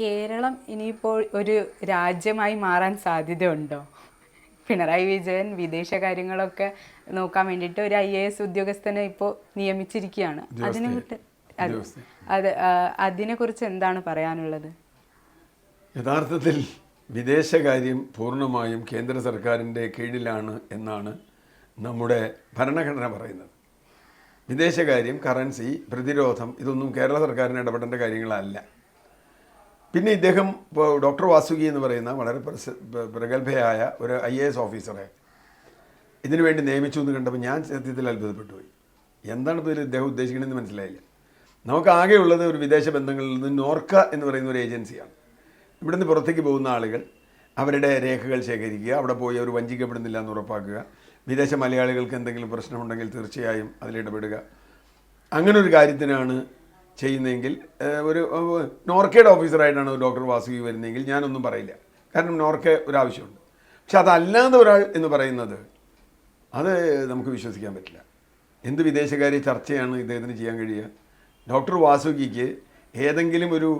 കേരളം ഇനിയിപ്പോൾ ഒരു രാജ്യമായി മാറാൻ സാധ്യതയുണ്ടോ? പിണറായി വിജയൻ വിദേശ കാര്യങ്ങളൊക്കെ നോക്കാൻ വേണ്ടിയിട്ട് ഒരു ഐ എ എസ് ഉദ്യോഗസ്ഥനെ ഇപ്പോൾ നിയമിച്ചിരിക്കുകയാണ്. അതിനെ അതെ അതിനെക്കുറിച്ച് എന്താണ് പറയാനുള്ളത്? യഥാർത്ഥത്തിൽ വിദേശകാര്യം പൂർണമായും കേന്ദ്ര സർക്കാരിന്റെ കീഴിലാണ് എന്നാണ് നമ്മുടെ ഭരണഘടന പറയുന്നത്. വിദേശകാര്യം കറൻസി പ്രതിരോധം ഇതൊന്നും കേരള സർക്കാരിന് ഇടപെടേണ്ട കാര്യങ്ങളല്ല. പിന്നെ ഇദ്ദേഹം ഡോക്ടർ വാസുകി എന്ന് പറയുന്ന വളരെ പ്രഗത്ഭയായ ഒരു ഐ എ എസ് ഓഫീസറെ ഇതിനു വേണ്ടി നിയമിച്ചു എന്ന് കണ്ടപ്പോൾ ഞാൻ സത്യത്തിൽ അത്ഭുതപ്പെട്ടു പോയി. എന്താണ് ഇതിൽ ഇദ്ദേഹം ഉദ്ദേശിക്കണമെന്ന് മനസ്സിലായില്ല. നമുക്ക് ആകെയുള്ളത് ഒരു വിദേശ ബന്ധങ്ങളിൽ നിന്ന് നോർക്ക എന്ന് പറയുന്ന ഒരു ഏജൻസിയാണ്. ഇവിടുന്ന് പുറത്തേക്ക് പോകുന്ന ആളുകൾ അവരുടെ രേഖകൾ ശേഖരിക്കുക അവിടെ പോയി അവർ വഞ്ചിക്കപ്പെടുന്നില്ല എന്ന് ഉറപ്പാക്കുക വിദേശ മലയാളികൾക്ക് എന്തെങ്കിലും പ്രശ്നമുണ്ടെങ്കിൽ തീർച്ചയായും അതിലിടപെടുക അങ്ങനൊരു കാര്യത്തിനാണ് ചെയ്യുന്നതെങ്കിൽ ഒരു നോർക്കയുടെ ഓഫീസറായിട്ടാണ് ഡോക്ടർ വാസുകി വരുന്നതെങ്കിൽ ഞാനൊന്നും പറയില്ല. കാരണം നോർക്ക ഒരു ആവശ്യമുണ്ട് പക്ഷെ അതല്ലാതെ ഒരാൾ എന്ന് പറയുന്നത് അത് നമുക്ക് വിശ്വസിക്കാൻ പറ്റില്ല. എന്ത് വിദേശകാര്യ ചർച്ചയാണ് ഇദ്ദേഹത്തിന് ചെയ്യാൻ കഴിയുക? ഡോക്ടർ വാസുകിക്ക് ഏതെങ്കിലും ഒരു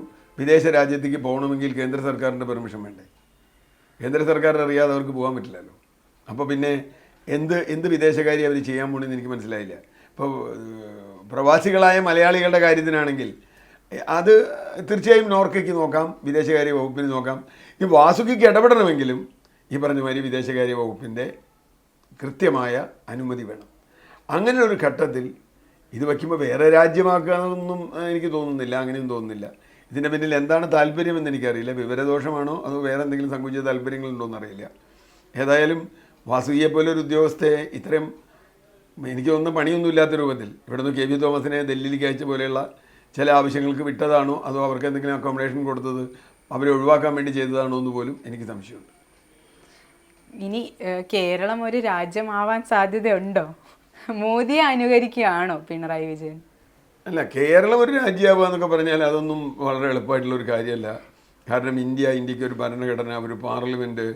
വിദേശ രാജ്യത്തേക്ക് പോകണമെങ്കിൽ കേന്ദ്ര സർക്കാരിന്റെ പെർമിഷൻ വേണ്ടേ? കേന്ദ്ര സർക്കാർ അറിയാതെ അവർക്ക് പോകാൻ പറ്റില്ലല്ലോ. അപ്പോൾ പിന്നെ എന്ത് എന്ത് വിദേശകാര്യം അവർ ചെയ്യാൻ പോകണമെന്ന് എനിക്ക് മനസ്സിലായില്ല. ഇപ്പോൾ പ്രവാസികളായ മലയാളികളുടെ കാര്യത്തിനാണെങ്കിൽ അത് തീർച്ചയായും നോർക്കയ്ക്ക് നോക്കാം വിദേശകാര്യ വകുപ്പിന് നോക്കാം. ഈ വാസുകിക്ക് ഇടപെടണമെങ്കിലും ഈ പറഞ്ഞ മാതിരി വിദേശകാര്യ വകുപ്പിന്റെ കൃത്യമായ അനുമതി വേണം. അങ്ങനെ ഒരു ഘട്ടത്തിൽ ഇത് വയ്ക്കുമ്പോൾ വേറെ രാജ്യമാക്കാനൊന്നും എനിക്ക് തോന്നുന്നില്ല അങ്ങനെയും തോന്നുന്നില്ല. ഇതിന്റെ പിന്നിൽ എന്താണ് താല്പര്യമെന്ന് എനിക്കറിയില്ല. വിവരദോഷമാണോ അതോ വേറെ എന്തെങ്കിലും സങ്കുചിത താല്പര്യങ്ങളുണ്ടോ എന്നറിയില്ല ഏതായാലും വാസുകിയെ പോലൊരു ഒരു ഉദ്യോഗസ്ഥയെ ഇത്രയും എനിക്ക് തോന്നുന്നു പണിയൊന്നും ഇല്ലാത്ത രൂപത്തിൽ. ഇവിടുന്ന് കെ വി തോമസിനെ ഡൽഹിയിലേക്ക് അയച്ച പോലെയുള്ള ചില ആവശ്യങ്ങൾക്ക് വിട്ടതാണോ? അതോ അവർക്ക് എന്തെങ്കിലും അക്കോമഡേഷൻ കൊടുത്തത് അവരെ ഒഴിവാക്കാൻ വേണ്ടി ചെയ്തതാണോ എന്ന് പോലും എനിക്ക് സംശയമുണ്ട്. ഇനി കേരളം ഒരു രാജ്യമാവാൻ സാധ്യതയുണ്ടോ? മോദിയെ അനുകരിക്കുകയാണോ പിണറായി വിജയൻ? അല്ല കേരളം ഒരു രാജ്യമാവുക എന്നൊക്കെ പറഞ്ഞാൽ അതൊന്നും വളരെ എളുപ്പമായിട്ടുള്ള ഒരു കാര്യമല്ല. കാരണം ഇന്ത്യ ഇന്ത്യയ്ക്ക് ഒരു ഭരണഘടന ഒരു പാർലമെന്റ്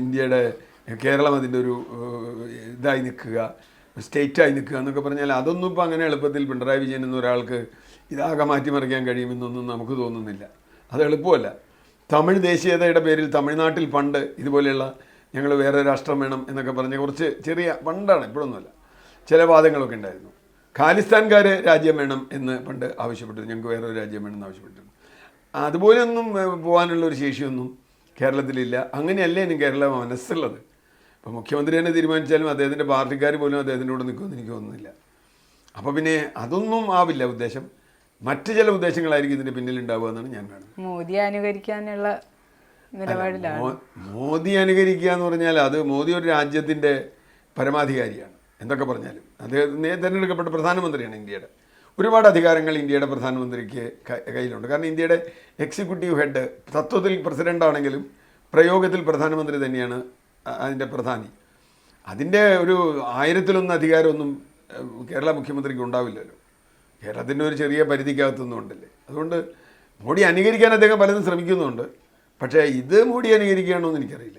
ഇന്ത്യയുടെ കേരളം അതിന്റെ ഒരു ഇതായി നിൽക്കുക. സ്റ്റേറ്റായി നിൽക്കുക എന്നൊക്കെ പറഞ്ഞാൽ അതൊന്നും ഇപ്പോൾ അങ്ങനെ എളുപ്പത്തിൽ പിണറായി വിജയൻ എന്ന ഒരാൾക്ക് ഇതാകെ മാറ്റിമറിക്കാൻ കഴിയുമെന്നൊന്നും നമുക്ക് തോന്നുന്നില്ല. അത് എളുപ്പമല്ല. തമിഴ് ദേശീയതയുടെ പേരിൽ തമിഴ്നാട്ടിൽ പണ്ട് ഇതുപോലെയുള്ള ഞങ്ങൾ വേറെ രാഷ്ട്രം വേണം എന്നൊക്കെ പറഞ്ഞ് കുറച്ച് ചെറിയ പണ്ടാണ് ഇപ്പോഴൊന്നുമല്ല. ചില വാദങ്ങളൊക്കെ ഉണ്ടായിരുന്നു. ഖാലിസ്ഥാൻകാർ രാജ്യം വേണം എന്ന് പണ്ട് ആവശ്യപ്പെട്ടു ഞങ്ങൾക്ക് ഒരു രാജ്യം വേണമെന്ന് ആവശ്യപ്പെട്ടിരുന്നു. അതുപോലെയൊന്നും പോകാനുള്ള ഒരു ശേഷിയൊന്നും കേരളത്തിലില്ല. അങ്ങനെയല്ലേ ഇനി കേരള മനസ്സുള്ളത്? ഇപ്പോൾ മുഖ്യമന്ത്രി തന്നെ തീരുമാനിച്ചാലും അദ്ദേഹത്തിന്റെ പാർട്ടിക്കാർ പോലും അദ്ദേഹത്തിന്റെ കൂടെ നിൽക്കുമെന്ന് എനിക്ക് തോന്നുന്നില്ല. അപ്പോൾ പിന്നെ അതൊന്നും ആവില്ല ഉദ്ദേശം. മറ്റ് ചില ഉദ്ദേശങ്ങളായിരിക്കും ഇതിന്റെ പിന്നിൽ ഉണ്ടാവുക എന്നാണ് ഞാൻ കാണുന്നത്. മോദി അനുകരിക്കാനുള്ള നിലപാടിലാണ്. മോദി അനുകരിക്കുക എന്ന് പറഞ്ഞാൽ അത് മോദി ഒരു രാജ്യത്തിന്റെ പരമാധികാരിയാണ്. എന്തൊക്കെ പറഞ്ഞാലും. അദ്ദേഹം തിരഞ്ഞെടുക്കപ്പെട്ട പ്രധാനമന്ത്രിയാണ് ഇന്ത്യയുടെ. ഒരുപാട് അധികാരങ്ങൾ ഇന്ത്യയുടെ പ്രധാനമന്ത്രിക്ക് കയ്യിലുണ്ട്. കാരണം ഇന്ത്യയുടെ എക്സിക്യൂട്ടീവ് ഹെഡ് തത്വത്തിൽ പ്രസിഡന്റ് ആണെങ്കിലും പ്രയോഗത്തിൽ പ്രധാനമന്ത്രി തന്നെയാണ് അതിന്റെ പ്രധാനി. അതിന്റെ ഒരു ആയിരത്തിലൊന്ന് അധികാരമൊന്നും കേരള മുഖ്യമന്ത്രിക്ക് ഉണ്ടാവില്ലല്ലോ. കേരളത്തിന്റെ ഒരു ചെറിയ പരിധിക്കകത്തൊന്നും ഉണ്ടല്ലേ. അതുകൊണ്ട് മോഡി അനുകരിക്കാൻ അദ്ദേഹം പലതും ശ്രമിക്കുന്നുണ്ട്. പക്ഷേ ഇത് മോഡി അനുകരിക്കുകയാണോ എന്ന് എനിക്കറിയില്ല.